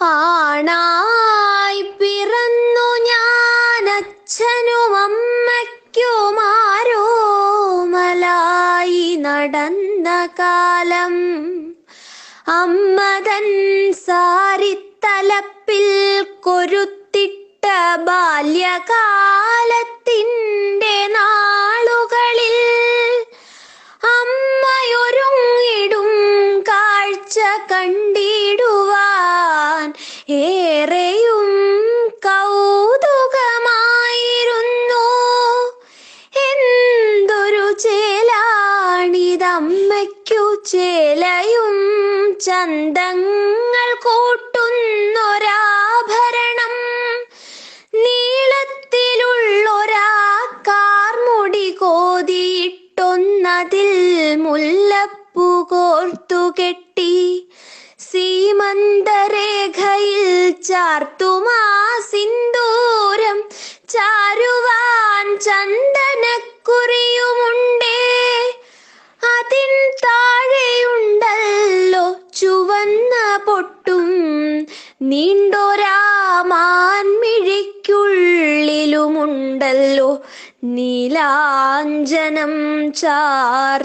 ആണായി പിറന്നു ഞാൻ അച്ഛനും അമ്മയ്ക്കുമാരോമലായി നടന്ന കാലം. അമ്മതൻ സാരിത്തലപ്പിൽ കൊരുത്തിട്ട ബാല്യകാലത്തിന്റെ നാളുകളിൽ അമ്മയൊരുങ്ങിടും കാഴ്ച കണ്ടിടുവാൻ ചേലയും ചന്തങ്ങൾ കൂട്ടുന്നൊരാഭരണം. നീളത്തിലുള്ളൊരാ കാർമുടി കോതിയിട്ടൊന്നതിൽ മുല്ലപ്പൂ കോർത്തു കെട്ടി. സീമന്തരേഖയിൽ ചാർത്തുമാ സിന്ദൂരം ചാരുവാൻ ചന്ദനക്കുറിയുമുണ്ടേ പൊട്ടും. നീണ്ടൊരാമാൻമിഴിക്കുള്ളിലുമുണ്ടല്ലോ നീലാഞ്ജനം ചാർത്തുമേഴകും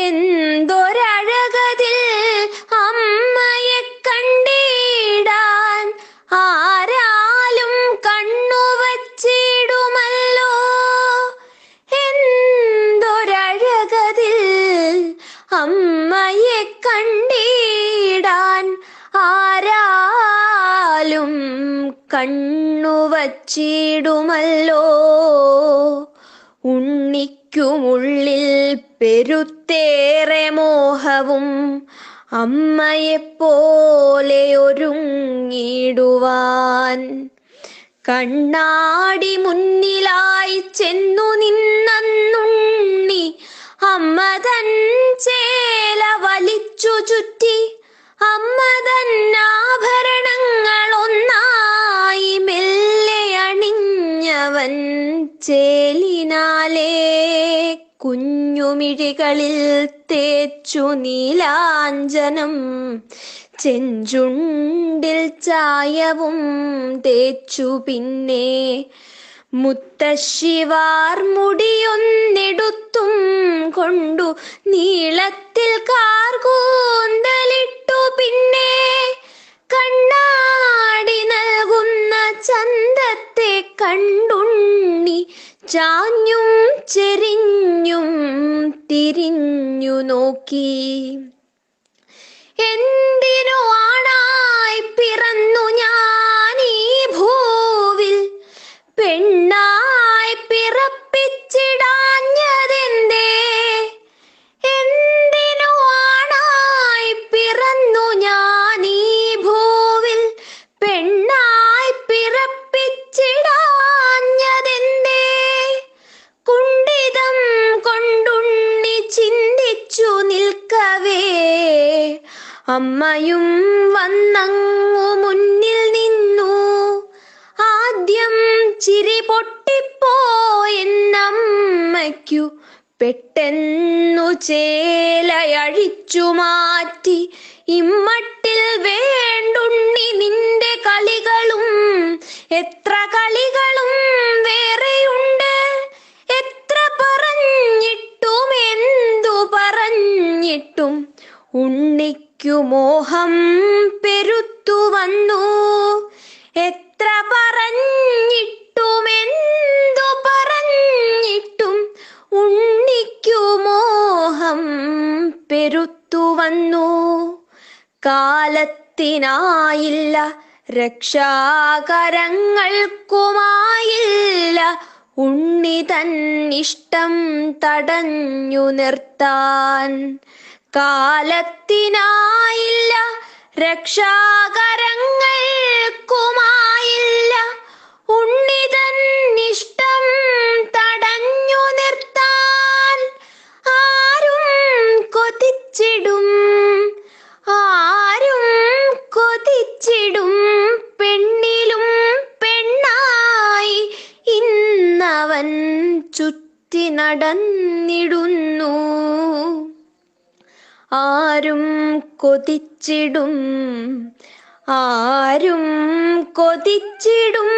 എന്തൊരഴകതിൽ അമ്മയെ കണ്ണുവച്ചിടുമല്ലോ. ഉണ്ണിക്കുമുള്ളിൽ പെരുത്തേറെ മോഹവും അമ്മയെപ്പോലെ ഒരുങ്ങിടുവാൻ കണ്ണാടി മുന്നിലായി ചെന്നു നിന്നുണ്ണി അമ്മ തൻ ചേല വലിച്ചു ചുറ്റി കുഞ്ഞുമിഴികളിൽ തേച്ചു നീലാഞ്ജനം. ചെഞ്ചുണ്ടിൽ ചായവും തേച്ചു പിന്നെ മുത്തശ്ശിവാർ മുടിയൊന്നെടുത്തും കൊണ്ടു നീളത്തിൽ കാർകൂന്തലിട്ടു പിന്നെ കണ്ണാടി നൽകുന്ന ചന്തത്തെ കണ്ടുണ്ണി ചെരിഞ്ഞും തിരിഞ്ഞു നോക്കി. എന്തിനു ആണായി പിറന്നു ഞാൻ? അമ്മയും വന്നങ്ങു മുന്നിൽ നിന്നു. ആദ്യം ചിരി പൊട്ടിപ്പോയെന്നമ്മയ്ക്കു പെട്ടെന്നു ചേലയഴിച്ചു മാറ്റി. ഇമ്മട്ടിൽ വേണ്ടുണ്ണി നിന്റെ കളികളും എത്ര കളികളും വേറെയുണ്ട്? എത്ര പറഞ്ഞിട്ടും എന്തു പറഞ്ഞിട്ടും ഉണ്ണിക്കു മോഹം പെരുത്തു വന്നു എത്ര പറഞ്ഞിട്ടും എന്തു പറഞ്ഞിട്ടും ഉണ്ണിക്കു മോഹം പെരുത്തു വന്നു കാലത്തിനായില്ല രക്ഷാകരങ്ങൾക്കുമായില്ല ഉണ്ണി തന്നിഷ്ടം തടഞ്ഞു നിർത്താൻ. കാലത്തിനായില്ല രക്ഷാകരങ്ങൾക്കുമായില്ല. ഉണ്ണിതൻ ഇഷ്ടം തടഞ്ഞു നിർത്താൻ ആരും കൊതിച്ചിടും. ആരും കൊതിച്ചിടും പെണ്ണിലും പെണ്ണായി ഇന്നവൻ ചുറ്റി നടന്നിടുന്നു. ആരും കൊതിച്ചിടും ആരും കൊതിച്ചിടും.